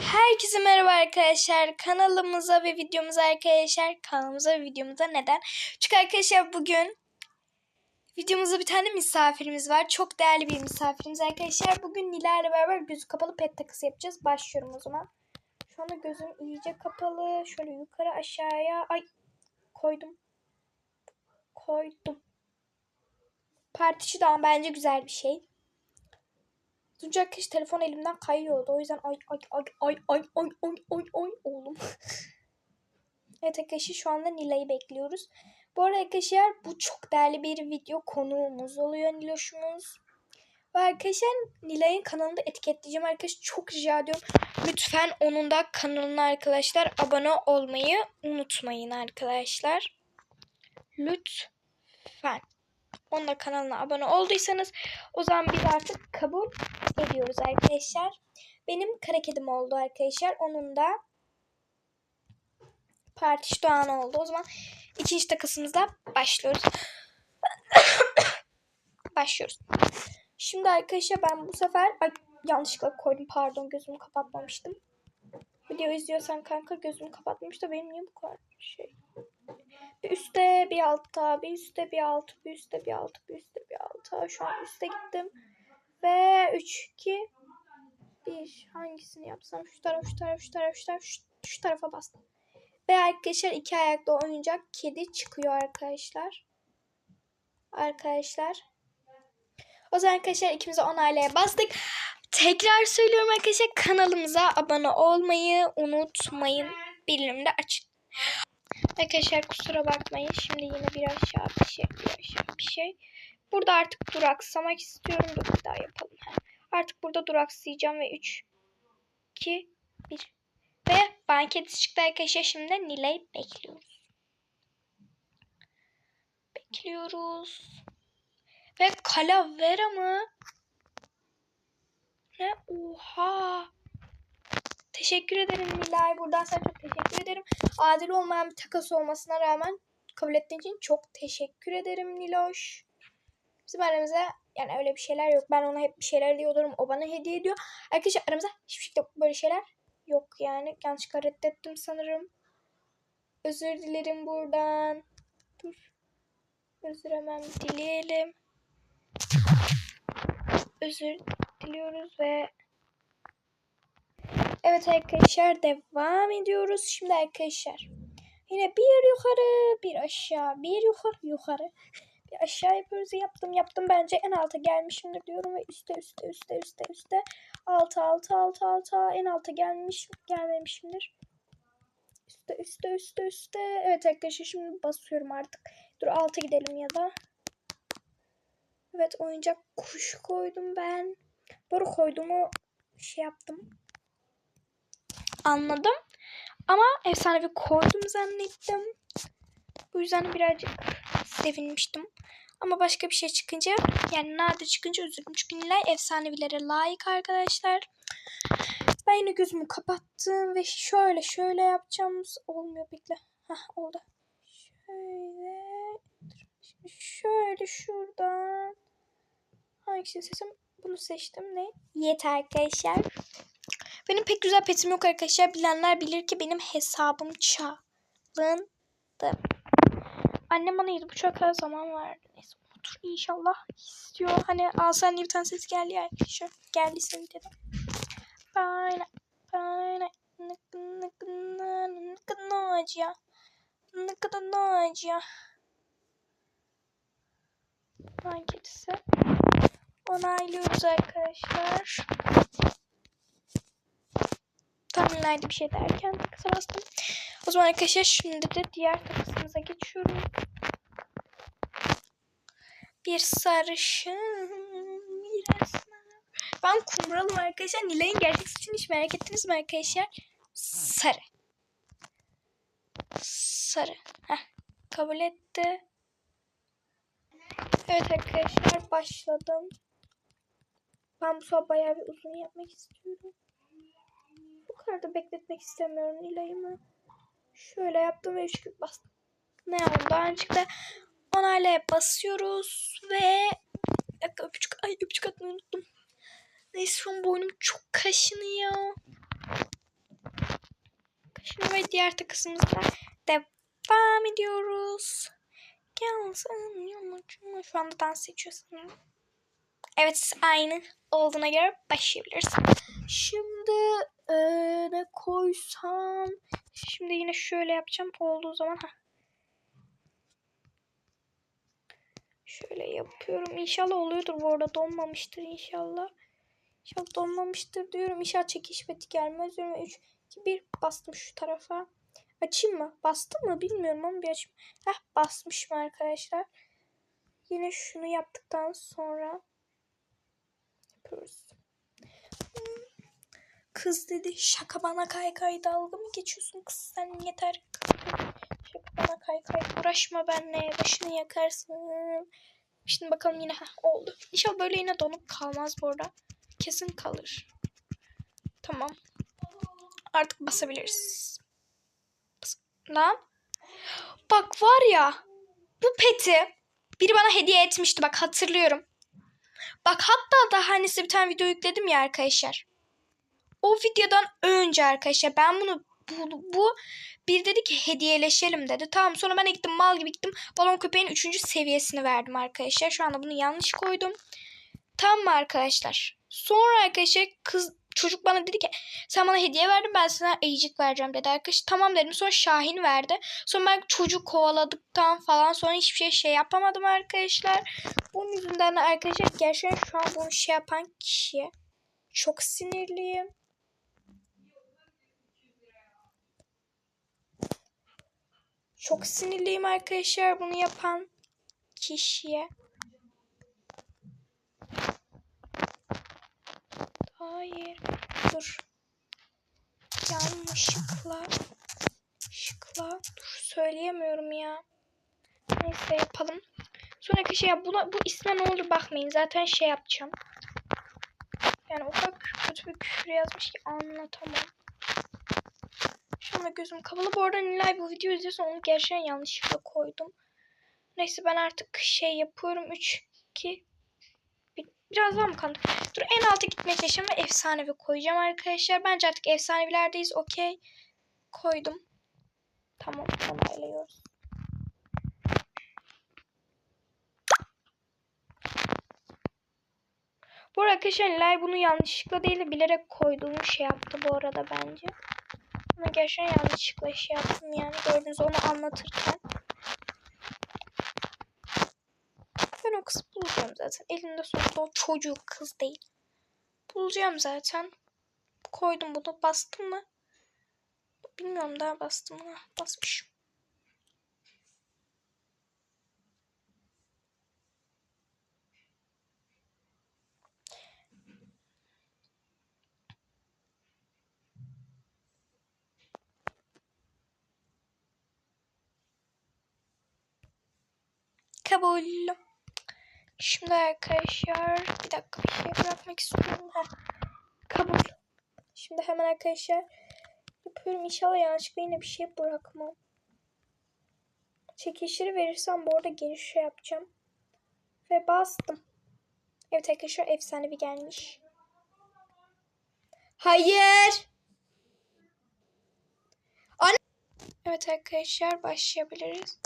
Herkese merhaba arkadaşlar. Kanalımıza ve videomuza arkadaşlar. Kanalımıza ve videomuza neden? Çünkü arkadaşlar bugün videomuzda bir tane misafirimiz var. Çok değerli bir misafirimiz arkadaşlar. Bugün Nila ile beraber gözü kapalı pet takısı yapacağız. Başlıyorum o zaman. Şu anda gözüm iyice kapalı. Şöyle yukarı aşağıya. Ay koydum. Koydum. Partişi daha bence güzel bir şey. Önce arkadaş telefon elimden kayıyordu. O yüzden ay ay ay ay ay ay ay ay ay oğlum. evet arkadaşlar şu anda Nilay'ı bekliyoruz. Bu arada arkadaşlar bu çok değerli bir video konuğumuz oluyor Niloş'umuz. Ve arkadaşlar Nilay'ın kanalında etiketleyeceğim arkadaşlar. Çok rica ediyorum. Lütfen onun da kanalına arkadaşlar abone olmayı unutmayın arkadaşlar. Lütfen. Onun kanalına abone olduysanız o zaman biz artık kabul ediyoruz arkadaşlar. Benim kara kedim oldu arkadaşlar. Onun da Partiş Doğan oldu. O zaman ikinci takısımızda başlıyoruz. başlıyoruz. Şimdi arkadaşlar ben bu sefer ay, yanlışlıkla koydum. Pardon gözümü kapatmamıştım. Video izliyorsan kanka gözümü kapatmış da benim niye bu kadar şey. Bir üstte bir altta, bir üstte bir alt, bir üstte bir alt, bir üstte bir alta. Şu an üste gittim. Ve 3, 2, 1. Hangisini yapsam? Şu taraf, şu taraf, şu taraf, şu taraf, şu, tarafa bastım. Ve arkadaşlar iki ayaklı oyuncak kedi çıkıyor arkadaşlar. Arkadaşlar. O zaman arkadaşlar ikimize onaylaya bastık. Tekrar söylüyorum arkadaşlar kanalımıza abone olmayı unutmayın. Bildirimde açın. Arkadaşlar kusura bakmayın. Şimdi yine bir aşağı bir şey, bir aşağı bir şey. Burada artık duraksamak istiyorum. Dur bir daha yapalım. Artık burada duraksayacağım ve 3, 2, 1. Ve banket çıktı arkadaşlar. Şimdi Nilay bekliyoruz. Bekliyoruz. Ve Calavera mı? Ne? Oha. Teşekkür ederim Nilay. Buradan sana çok teşekkür ederim. Adil olmayan bir takas olmasına rağmen kabul ettiğin için çok teşekkür ederim Niloş. Bizim aramızda yani öyle bir şeyler yok. Ben ona hep bir şeyler diyordum. O bana hediye ediyor. Arkadaşlar aramızda hiçbir yok. Böyle şeyler yok yani. Yanlışlıkla reddettim sanırım. Özür dilerim buradan. Dur. Özür hemen dileyelim. Özür diliyoruz ve Evet arkadaşlar devam ediyoruz. Şimdi arkadaşlar yine bir yukarı bir aşağı bir yukarı yukarı bir aşağı yapıyoruz. Yaptım yaptım bence en alta gelmişimdir diyorum ve üstte üstte üstte üstte üstte altı altı altı altı en alta gelmiş gelmemişimdir. Üstte üstte üstte üstte. Evet arkadaşlar şimdi basıyorum artık. Dur alta gidelim ya da. Evet oyuncak kuş koydum ben. Doğru koyduğumu şey yaptım anladım. Ama efsanevi koydum zannettim. Bu yüzden birazcık sevinmiştim. Ama başka bir şey çıkınca yani nadir çıkınca üzüldüm. Çünkü Nilay efsanevilere layık arkadaşlar. Ben yine gözümü kapattım ve şöyle şöyle yapacağım. Olmuyor bekle. Hah oldu. Şöyle. Şimdi şöyle şuradan. Hangisini seçsem? Bunu seçtim. Ne? Yeter arkadaşlar. Benim pek güzel petim yok arkadaşlar. Bilenler bilir ki benim hesabım çalındı. Annem bana 7.5'a kadar zaman verdi. Neyse otur inşallah istiyor. Hani alsan diye bir tane ses geldi ya arkadaşlar. Geldiyse videoda. Böyle. Böyle. Ne kadar ne kadar acıyor. Ne kadar acıyor. Anketisi. Onaylıyoruz arkadaşlar tahminlerde bir şey derken takısa bastım. O zaman arkadaşlar şimdi de diğer takısımıza geçiyorum. Bir sarışın bir. Ben kumralım arkadaşlar. Nilay'ın gerçek saçını hiç merak ettiniz mi arkadaşlar? Sarı. Sarı. Heh, kabul etti. Evet arkadaşlar başladım. Ben bu sabah bayağı bir uzun yapmak istiyorum kadar da bekletmek istemiyorum Nilay'ımı. Şöyle yaptım ve 3 gün bastım. Ne oldu? Daha çıktı. Onayla basıyoruz ve bir dakika öpücük, ay öpücük atmayı unuttum. Neyse şu an boynum çok kaşınıyor. Şimdi ve diğer takısımızla devam ediyoruz. Gelsin yamacıma. Şu anda dans sanırım. Evet aynı olduğuna göre başlayabiliriz. Şimdi eee, ne koysam? Şimdi yine şöyle yapacağım. Olduğu zaman ha. Şöyle yapıyorum. İnşallah oluyordur bu arada. Donmamıştır inşallah. İnşallah donmamıştır diyorum. İnşallah çekiş beti gelmez diyorum. 3, 2, 1 bastım şu tarafa. Açayım mı? Bastım mı bilmiyorum ama bir açayım. Heh basmışım arkadaşlar. Yine şunu yaptıktan sonra yapıyoruz. Kız dedi şaka bana kay kay dalga mı geçiyorsun kız sen yeter. Şaka bana kay kay uğraşma benimle başını yakarsın. Şimdi bakalım yine heh, oldu. İnşallah böyle yine donup kalmaz bu arada. Kesin kalır. Tamam. Artık basabiliriz. Bas Lan. Bak var ya. Bu peti biri bana hediye etmişti. Bak hatırlıyorum. Bak hatta daha hani bir tane video yükledim ya arkadaşlar. O videodan önce arkadaşlar ben bunu bu, bu bir dedi ki hediyeleşelim dedi. Tamam sonra ben gittim mal gibi gittim. Balon köpeğin 3. seviyesini verdim arkadaşlar. Şu anda bunu yanlış koydum. Tamam mı arkadaşlar? Sonra arkadaşlar kız çocuk bana dedi ki sen bana hediye verdin ben sana ayıcık vereceğim dedi arkadaşlar. Tamam dedim sonra Şahin verdi. Sonra ben çocuk kovaladıktan falan sonra hiçbir şey şey yapamadım arkadaşlar. Bunun yüzünden de arkadaşlar gerçekten şu an bunu şey yapan kişiye çok sinirliyim. Çok sinirliyim arkadaşlar bunu yapan kişiye. Hayır. Dur. Yanlışlıkla. Şıkla. Dur söyleyemiyorum ya. Neyse yapalım. Sonra arkadaşlar ya buna, bu isme ne olur bakmayın. Zaten şey yapacağım. Yani kadar kötü bir küfür yazmış ki anlatamam. Şu anda gözüm kapalı. Bu arada Nilay bu videoyu izliyorsa onu gerçekten yanlışlıkla koydum. Neyse ben artık şey yapıyorum. 3, 2, bir, biraz daha mı kaldı? Dur en alta çalışacağım ve efsanevi koyacağım arkadaşlar. Bence artık efsanevilerdeyiz. Okey. Koydum. Tamam. Onaylıyoruz. Bu arada arkadaşlar bunu yanlışlıkla değil de bilerek koyduğumu şey yaptı bu arada bence. Ama gerçekten yanlışlıkla şey yaptım yani gördünüz onu anlatırken. Ben o kızı bulacağım zaten. Elinde sonunda o çocuk kız değil. Bulacağım zaten. Koydum bunu. Bastım mı? Bilmiyorum daha bastım mı? Basmışım. Kabul. Şimdi arkadaşlar bir dakika bir şey bırakmak istiyorum. Heh. Kabul. Şimdi hemen arkadaşlar yapıyorum. İnşallah yanlışlıkla yine bir şey bırakmam. Çekişleri verirsem bu arada geri şey yapacağım. Ve bastım. Evet arkadaşlar efsanevi gelmiş. Hayır. Evet arkadaşlar başlayabiliriz.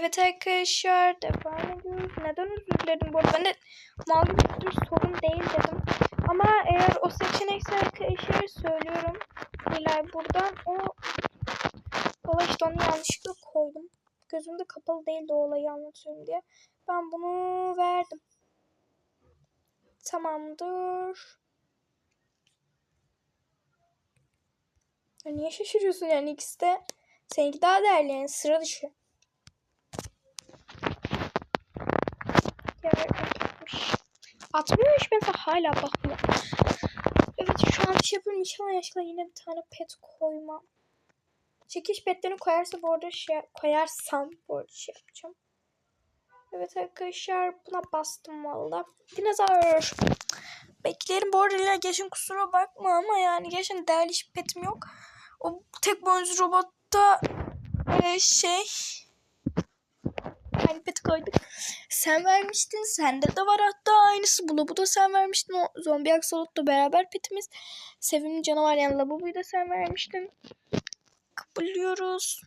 Evet arkadaşlar devam ediyoruz. Neden özür dilerim bu arada? Ben de mal gibi sorun değil dedim. Ama eğer o seçenekse arkadaşlar söylüyorum. Nilay buradan o Valla işte onu yanlışlıkla koydum. Gözümde kapalı değildi o olayı anlatıyorum diye. Ben bunu verdim. Tamamdır. Ya niye şaşırıyorsun yani ikisi de? Seninki daha değerli yani sıra dışı. Gitmiş. Atmıyormuş mesela hala bakmıyor. Evet şu an şey yapıyorum inşallah yaşla yine bir tane pet koymam. Çekiş petlerini koyarsa bu arada şey koyarsam bu arada şey yapacağım. Evet arkadaşlar buna bastım valla. Dinozor. Beklerim bu arada geçen kusura bakma ama yani geçen değerli hiçbir petim yok. O tek boyuncu robotta Ee, şey hani pet koyduk. Sen vermiştin. Sende de var hatta aynısı. Bu bu da sen vermiştin. O zombi aksolotla beraber petimiz. Sevimli canavar yani Labubu'yu da sen vermiştin. Kabulüyoruz.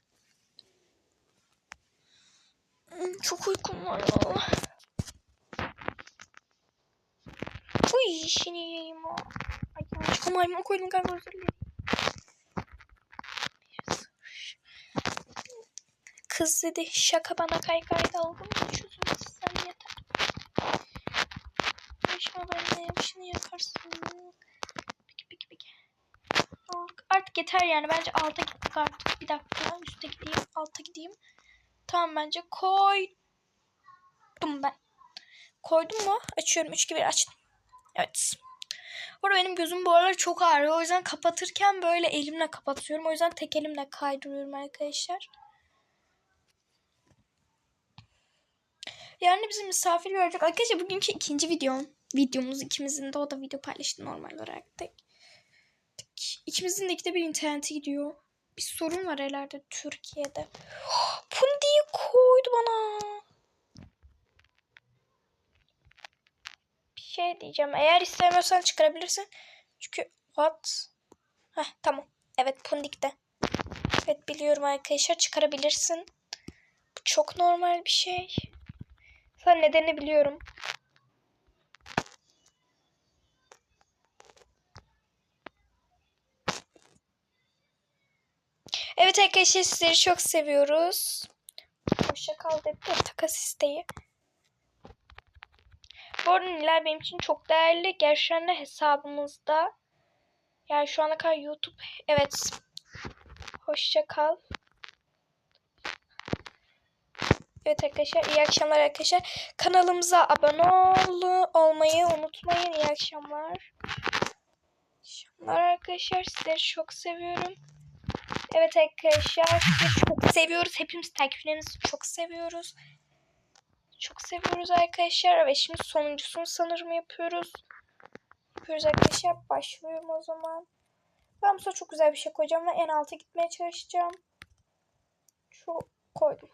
Hmm, Çok uykum var ya. Uy işini yiyeyim o. Ay yanlışlıkla maymun koydum galiba özür Kız dedi şaka bana kaykay dalga mı geçiyorsun sen yeter. Yaşma benimle yapışını yaparsın. Peki peki peki. Artık yeter yani bence alta gittik artık. Bir dakika üste gideyim alta gideyim. Tamam bence koydum ben. Koydum mu? Açıyorum 3 gibi açtım. Evet. Orada benim gözüm bu aralar çok ağrıyor. O yüzden kapatırken böyle elimle kapatıyorum. O yüzden tek elimle kaydırıyorum arkadaşlar. Yani bizim misafir görecek. Arkadaşlar bugünkü ikinci videom. Videomuz ikimizin de o da video paylaştı normal olarak tek. tek. İkimizin de ikide bir interneti gidiyor. Bir sorun var herhalde Türkiye'de. Pundi'yi koydu bana. Bir şey diyeceğim. Eğer istemiyorsan çıkarabilirsin. Çünkü what? Heh tamam. Evet Pundik'te. Evet biliyorum arkadaşlar çıkarabilirsin. Bu çok normal bir şey. Sen nedenini biliyorum. Evet arkadaşlar sizleri çok seviyoruz. Hoşça kal dedi de takas isteği. Bu arada Nilay benim için çok değerli. Gerçekten de hesabımızda. Yani şu ana kadar YouTube. Evet. Hoşça kal. Evet arkadaşlar iyi akşamlar arkadaşlar. Kanalımıza abone ol, olmayı unutmayın. İyi akşamlar. Akşamlar arkadaşlar. Sizleri çok seviyorum. Evet arkadaşlar sizi çok seviyoruz. Hepimiz takipçilerimizi çok seviyoruz. Çok seviyoruz arkadaşlar. Ve şimdi sonuncusunu sanırım yapıyoruz. Yapıyoruz arkadaşlar. Başlıyorum o zaman. Ben bu çok güzel bir şey koyacağım ve en alta gitmeye çalışacağım. Şu koydum.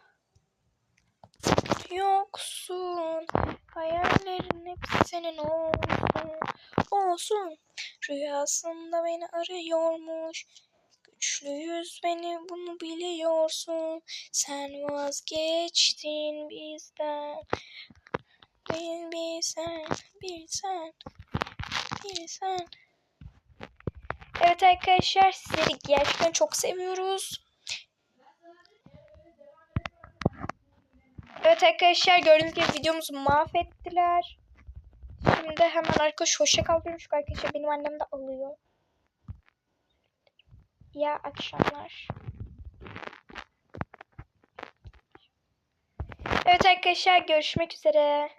Yoksun. Hayallerin hepsi senin olsun olsun. Rüyasında beni arıyormuş. Güçlüyüz beni bunu biliyorsun. Sen vazgeçtin bizden. Bir, bir sen bir sen bir sen Evet arkadaşlar sizleri gerçekten çok seviyoruz. Evet arkadaşlar gördüğünüz gibi videomuzu mahvettiler. Şimdi hemen arkadaş hoşça kal diyorum çünkü arkadaşlar benim annem de alıyor. Ya akşamlar. Evet arkadaşlar görüşmek üzere.